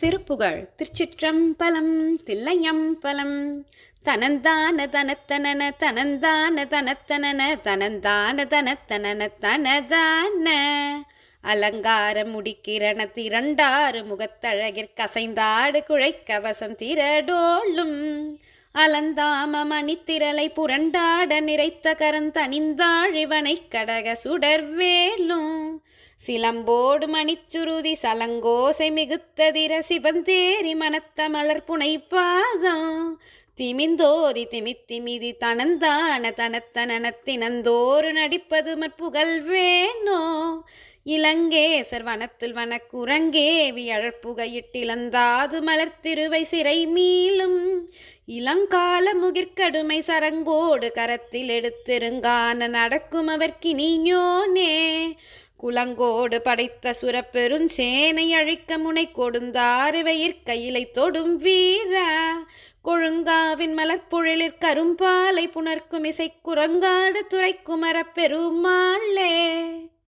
திருப்புகழ் திருச்சிற்றம்பலம் தில்லையம்பலம். தனந்தான தனத்தனன தனந்தான தனத்தனன தனந்தான தனத்தனன தனதான. அலங்கார முடிக்கிரண திரண்டாறு முகத்தழகிற் கசைந்தாடு குழைக்க வசந்திரடோளும் அலந்தாம மணித்திரலை புரண்டாட நிறைத்த கரந்தணிந்தாழிவனை கடக சுடர்வேலும். சிலம்போடு மணிச்சுருதி சலங்கோசை மிகுத்ததிர சிவந்தேரி மனத்தமலர் புனை பாதம் திமிந்தோதி திமித்திமிதி தனந்தான தனத்தனத்தினந்தோறு நடிப்பது மற்புகழ் வேணோ. இலங்கேசர் வனத்துள் வனக்குரங்கேவி அழற்புகையிட்டிலந்தாது மலர்த்திருவை சிறை மீளும். இளங்கால முகிற்கடுமை சரங்கோடு கரத்தில் எடுத்திருங்கான நடக்கும் அவர்க்கினியோனே குலங்கோடு படைத்த சுரப்பெருஞ்சேனை அழிக்க முனை கொடுந்தாறுவயிற் கையிலை தொடும் வீரா. கொழுங்காவின் மலர்பொழிலிற் கரும்பாலை புணர்க்கும் இசை குரங்காடு துறைக்குமரப் பெருமாளே.